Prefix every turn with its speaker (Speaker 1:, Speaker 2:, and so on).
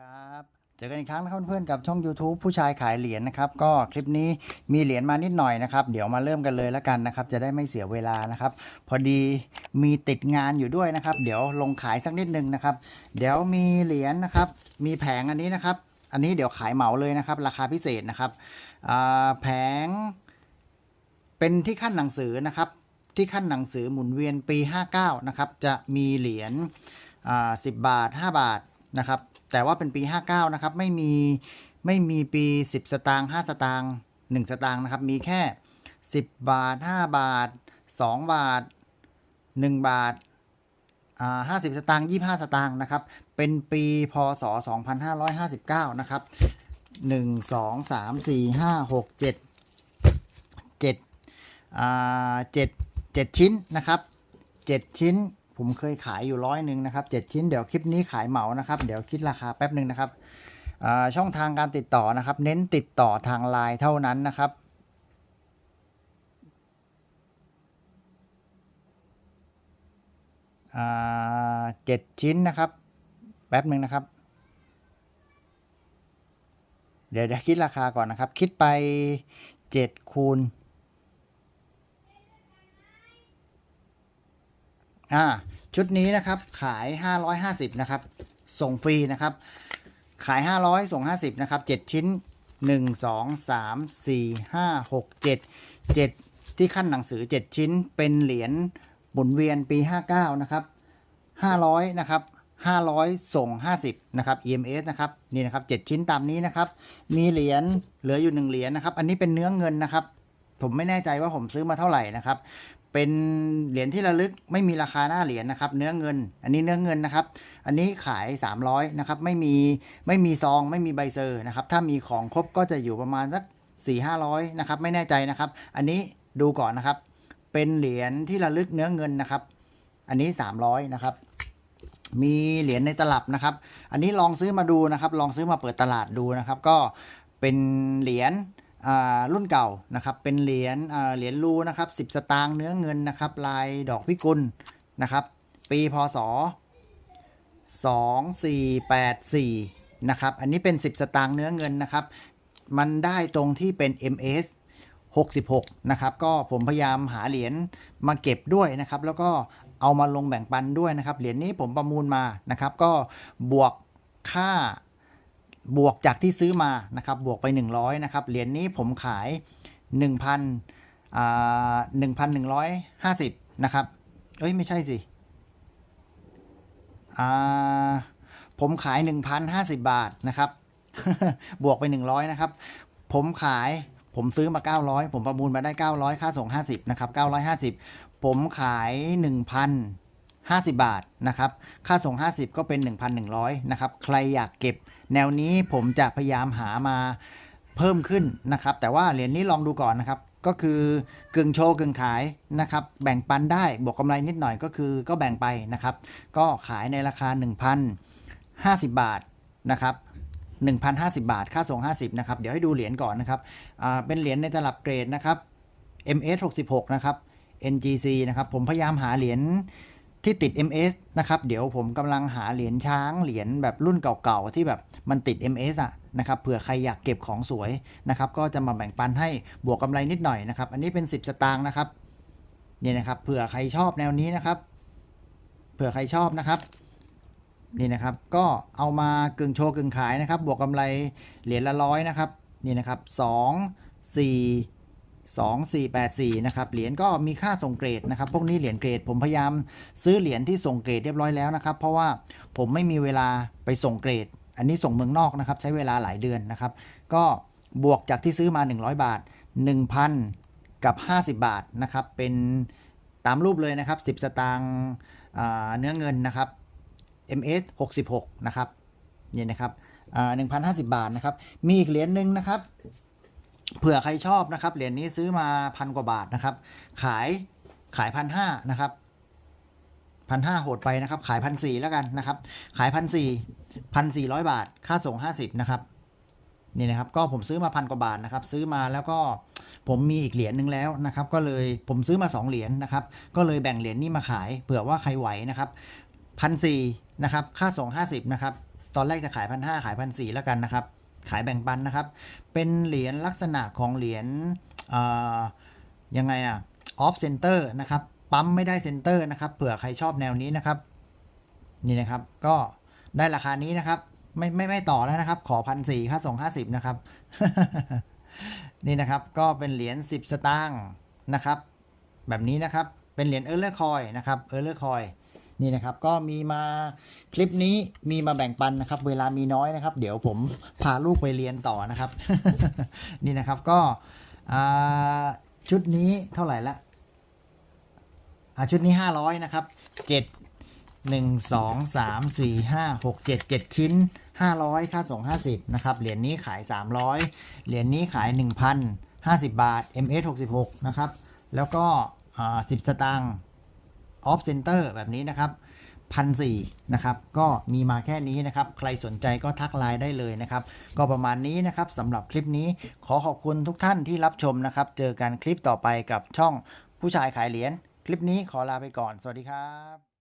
Speaker 1: ครับเจอกันอีกครั้งนะครับเพื่อนๆกับช่อง YouTube ผู้ชายขายเหรียญนะครับก็คลิปนี้มีเหรียญมานิดหน่อยนะครับเดี๋ยวมาเริ่มกันเลยแล้วกันนะครับจะได้ไม่เสียเวลานะครับ พอดีมีติดงานอยู่ด้วยนะครับ เดี๋ยวลงขายสักนิดนึงนะครับ เดี๋ยวมีเหรียญนะครับ มีแผงอันนี้นะครับ อันนี้เดี๋ยวขายเหมาเลยนะครับ ราคาพิเศษนะครับแผง เป็นที่ขั้นหนังสือนะครับ ที่ขั้นหนังสือหมุนเวียนปี 59นะครับจะมีเหรียญ10 บาท 5 บาทนะครับ แต่ว่าเป็นปี 59 นะครับ ไม่มีไม่มีปี 10 สตางค์5สตางค์1สตางค์นะครับ มีแค่ 10 บาท 5 บาท 2 บาท 1 บาทอ่า50สตางค์25สตางค์นะครับ เป็นปีพศ2559นะครับ1 2 3 4 5 6 7 7อ่าเจ็ดเจ็ดชิ้นนะครับเจ็ดชิ้น ผมเคยขายอยู่ร้อยหนึ่งนะครับเจ็ดชิ้นเดี๋ยวคลิปนี้ขายเหมานะครับ เดี๋ยวคิดราคาแป๊บหนึ่งนะครับช่องทางการติดต่อนะครับ เน้นติดต่อทางไลน์เท่านั้นนะครับเจ็ดชิ้นนะครับ แป๊บหนึ่งนะครับ เดี๋ยวเดี๋ยวคิดราคาก่อนนะครับ คิดไปเจ็ดคูณ อ่าชุดนี้นะครับขาย 550 นะครับ ส่งฟรีนะครับ ขาย 500 ส่ง 50 นะครับ 7 ชิ้น 1 2 3 4 5 6 7 7 ที่ขั้นหนังสือ 7 ชิ้นเป็นเหรียญหมุนเวียนปี 59 นะครับ 500 นะครับ 500 ส่ง 50 นะครับ EMS นะครับ นี่นะครับ 7 ชิ้นตามนี้นะครับ มีเหรียญเหลืออยู่ 1 เหรียญนะครับ อันนี้เป็นเนื้อเงินนะครับ ผมไม่แน่ใจว่าผมซื้อมาเท่าไหร่นะครับ เป็นเหรียญที่ระลึกไม่มีราคาหน้าเหรียญนะครับ เนื้อเงิน อันนี้เนื้อเงินนะครับ อันนี้ขาย 300นะครับไม่มีไม่มีซองไม่มีใบเซอร์นะครับถ้ามีของครบก็จะอยู่ประมาณสัก4 500นะครับไม่แน่ใจนะครับ อันนี้ดูก่อนนะครับ เป็นเหรียญที่ระลึกเนื้อเงินนะครับ อันนี้ 300นะครับมีเหรียญในตลับนะครับ อันนี้ลองซื้อมาดูนะครับ ลองซื้อมาเปิดตลาดดูนะครับ ก็เป็นเหรียญ รุ่นเก่านะครับเป็นเหรียญเหรียญรูนะครับ 10 สตางค์เนื้อเงินนะครับ ลายดอกพิกุลนะครับ ปีพศ 2484 นะครับ อันนี้เป็น 10 สตางค์เนื้อเงินนะครับ มันได้ตรงที่เป็น MS 66 นะครับ ก็ผมพยายามหาเหรียญมาเก็บด้วยนะครับ แล้วก็เอามาลงแบ่งปันด้วยนะครับ เหรียญนี้ผมประมูลมานะครับ ก็บวกค่า บวกจากที่ซื้อมานะครับบวกไป 100นะครับเหรียญนี้ผมขาย 1,000อ่า1,150นะครับเอ้ยไม่ใช่สิอ่าผมขาย 1,050 บาทนะครับ บวกไป 100นะครับ ผมขายผมซื้อมา 900 ผมประมูลมาได้ 900 ค่าส่ง 50 นะครับ 950 ผมขาย 1,000 50 บาทนะครับ ค่าส่ง 50 ก็เป็น 1,100 นะครับ ใครอยากเก็บ แนวนี้ผมจะพยายามหามาเพิ่มขึ้นนะครับ แต่ว่าเหรียญนี้ลองดูก่อนนะครับ ก็คือกึ่งโชว์กึ่งขายนะครับ แบ่งปันได้บวกกำไรนิดหน่อยก็คือก็แบ่งไปนะครับ ก็ขายในราคา 1,050 บาทนะครับ1,050 บาท ค่าส่ง 50 นะครับ เดี๋ยวให้ดูเหรียญก่อนนะครับ เป็นเหรียญในตลับเกรดนะครับ MS 66 นะครับ NGC นะครับ ผมพยายามหาเหรียญ ที่ติด MS นะครับ เดี๋ยวผมกำลังหาเหรียญช้างเหรียญแบบรุ่นเก่าๆ ที่แบบมันติด MS อะนะครับเผื่อใครอยากเก็บของสวยนะครับ ก็จะมาแบ่งปันให้บวกกำไรนิดหน่อยนะครับ อันนี้เป็น 10 สตางค์นะครับนี่นะครับ เผื่อใครชอบแนวนี้นะครับ เผื่อใครชอบนะครับนี่นะครับก็เอามากึ่งโชว์กึ่งขายนะครับ บวกกำไรเหรียญละร้อยนะครับนี่นะครับสองสี่ สี่แปดสี่นะครับ เหรียญก็มีค่าส่งเกรดนะครับ พวกนี้เหรียญเกรด ผมพยายามซื้อเหรียญที่ส่งเกรดเรียบร้อยแล้วนะครับ เพราะว่าผมไม่มีเวลาไปส่งเกรด อันนี้ส่งเมืองนอกนะครับ ใช้เวลาหลายเดือนนะครับ ก็บวกจากที่ซื้อมา 100 บาท 1,000 กับ 50 บาทนะครับ เป็นตามรูปเลยนะครับ 10 สตางค์เนื้อเงินนะครับ MS 66 นะครับ นี่นะครับอ่า1,050บาทนะครับ มีอีกเหรียญหนึ่งนะครับ เผื่อใครชอบนะครับ เหรียญนี้ซื้อมาพันกว่าบาทนะครับ ขายขายพันห้านะครับพันห้าโหดไปนะครับ ขายพันสี่แล้วกันนะครับ ขายพันสี่พันสี่ร้อยบาท ค่าส่งห้าสิบนะครับนี่นะครับ ก็ผมซื้อมาพันกว่าบาทนะครับ ซื้อมาแล้วก็ผมมีอีกเหรียญหนึ่งแล้วนะครับ ก็เลยผมซื้อมาสองเหรียญนะครับ ก็เลยแบ่งเหรียญนี้มาขาย เผื่อว่าใครไหวนะครับพันสี่นะครับ ค่าส่งห้าสิบนะครับ ตอนแรกจะขายพันห้าขายพันสี่แล้วกันนะครับ ขายแบ่งปันนะครับ เป็นเหรียญลักษณะของเหรียญยังไงอะออฟเซนเตอร์นะครับ ปั๊มไม่ได้เซนเตอร์นะครับ เผื่อใครชอบแนวนี้นะครับ นี่นะครับ ก็ได้ราคานี้นะครับ ไม่ไม่ไม่ต่อแล้วนะครับ ขอพันสี่ค่าส่งห้าสิบนะครับ นี่นะครับ ก็เป็นเหรียญ10สตางค์นะครับ แบบนี้นะครับ เป็นเหรียญเออร์เลอร์คอยนะครับ เออร์เลอร์คอย นี่นะครับก็มีมาคลิปนี้มีมาแบ่งปันนะครับ เวลามีน้อยนะครับ เดี๋ยวผมพาลูกไปเรียนต่อนะครับ นี่นะครับก็ชุดนี้เท่าไหร่ละชุดนี้ 500 นะครับ 7 1 2 3 4 5 6 7 7 ชิ้น 500 ค่าส่ง 50 นะครับ เหรียญนี้ขาย 300 เหรียญนี้ขาย 1,050 บาท MS 66 นะครับ แล้วก็ 10 สตางค์ ออฟเซนเตอร์แบบนี้นะครับพันสี่นะครับก็มีมาแค่นี้นะครับ ใครสนใจก็ทักไลน์ได้เลยนะครับ ก็ประมาณนี้นะครับสำหรับคลิปนี้ขอขอบคุณทุกท่านที่รับชมนะครับ เจอกันคลิปต่อไปกับช่องผู้ชายขายเหรียญคลิปนี้ขอลาไปก่อน สวัสดีครับ